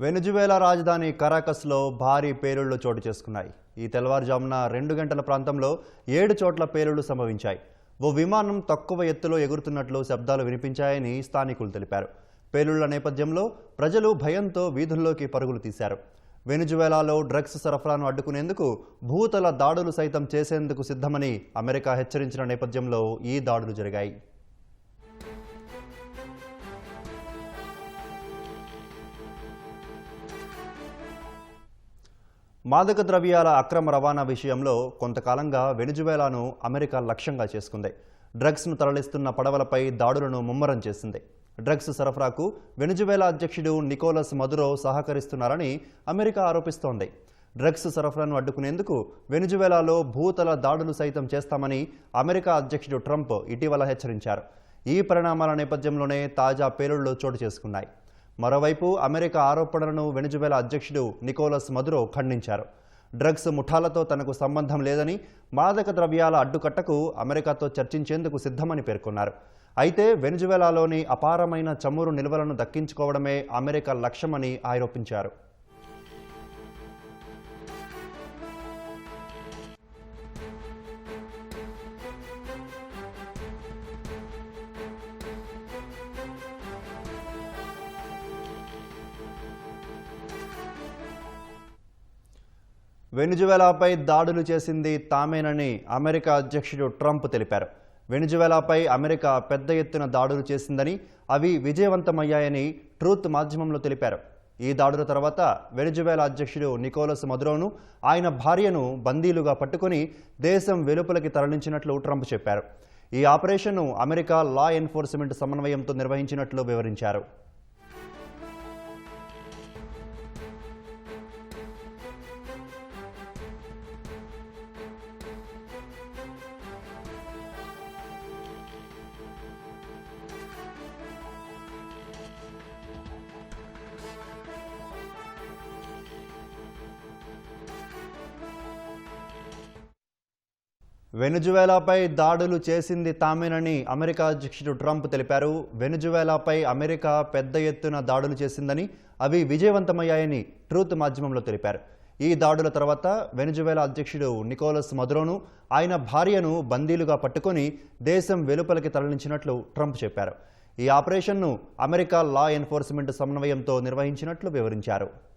వెనుజువేలా రాజధాని కరాకస్లో భారీ పేలుళ్ళు చోటు చేసుకున్నాయి. ఈ తెల్లవారుజామున రెండు గంటల ప్రాంతంలో ఏడు చోట్ల పేలుళ్ళు సంభవించాయి. ఓ విమానం తక్కువ ఎత్తులో ఎగురుతున్నట్లు శబ్దాలు వినిపించాయని స్థానికులు తెలిపారు. పేలుళ్ళ నేపథ్యంలో ప్రజలు భయంతో వీధుల్లోకి పరుగులు తీశారు. వెనుజువేలాలో డ్రగ్స్ సరఫరాను అడ్డుకునేందుకు భూతల దాడులు సైతం చేసేందుకు సిద్ధమని అమెరికా హెచ్చరించిన నేపథ్యంలో ఈ దాడులు జరిగాయి. మాదక ద్రవ్యాల అక్రమ రవాణా విషయంలో కొంతకాలంగా వెనుజువేలాను అమెరికా లక్ష్యంగా చేసుకుంది. డ్రగ్స్ను తరలిస్తున్న పడవలపై దాడులను ముమ్మరం చేసింది. డ్రగ్స్ సరఫరాకు వెనుజువేలా అధ్యక్షుడు నికోలస్ మదురో సహకరిస్తున్నారని అమెరికా ఆరోపిస్తోంది. డ్రగ్స్ సరఫరాను అడ్డుకునేందుకు వెనుజువేలాలో భూతల దాడులు సైతం చేస్తామని అమెరికా అధ్యక్షుడు ట్రంప్ ఇటీవల హెచ్చరించారు. ఈ పరిణామాల నేపథ్యంలోనే తాజా పేలుళ్ళు చోటు చేసుకున్నాయి. మరోవైపు అమెరికా ఆరోపణలను వెనుజువేలా అధ్యక్షుడు నికోలస్ మదురో ఖండించారు. డ్రగ్స్ ముఠాలతో తనకు సంబంధం లేదని మాదక ద్రవ్యాల అడ్డుకట్టకు అమెరికాతో చర్చించేందుకు సిద్ధమని పేర్కొన్నారు. అయితే వెనుజువేలాలోని అపారమైన చమురు నిల్వలను దక్కించుకోవడమే అమెరికా లక్ష్యమని ఆరోపించారు. వెనుజువేలాపై దాడులు చేసింది తామేనని అమెరికా అధ్యక్షుడు ట్రంప్ తెలిపారు. వెనుజువేలాపై అమెరికా పెద్ద ఎత్తున దాడులు చేసిందని అవి విజయవంతమయ్యాయని ట్రూత్ మాధ్యమంలో తెలిపారు. ఈ దాడుల తర్వాత వెనుజువేలా అధ్యక్షుడు నికోలస్ మదురోను ఆయన భార్యను బందీలుగా పట్టుకుని దేశం వెలుపలకి తరలించినట్లు ట్రంప్ చెప్పారు. ఈ ఆపరేషన్ను అమెరికా లా ఎన్ఫోర్స్మెంట్ సమన్వయంతో నిర్వహించినట్లు వివరించారు. వెనుజువేలాపై దాడులు చేసింది తామేనని అమెరికా అధ్యక్షుడు ట్రంప్ తెలిపారు. వెనుజువేలాపై అమెరికా పెద్ద ఎత్తున దాడులు చేసిందని అవి విజయవంతమయ్యాయని ట్రూత్ మాధ్యమంలో తెలిపారు. ఈ దాడుల తర్వాత వెనుజువేలా అధ్యక్షుడు నికోలస్ మదురోను ఆయన భార్యను బందీలుగా పట్టుకొని దేశం వెలుపలికి తరలించినట్లు ట్రంప్ చెప్పారు. ఈ ఆపరేషన్ను అమెరికా లా ఎన్ఫోర్స్మెంట్ సమన్వయంతో నిర్వహించినట్లు వివరించారు.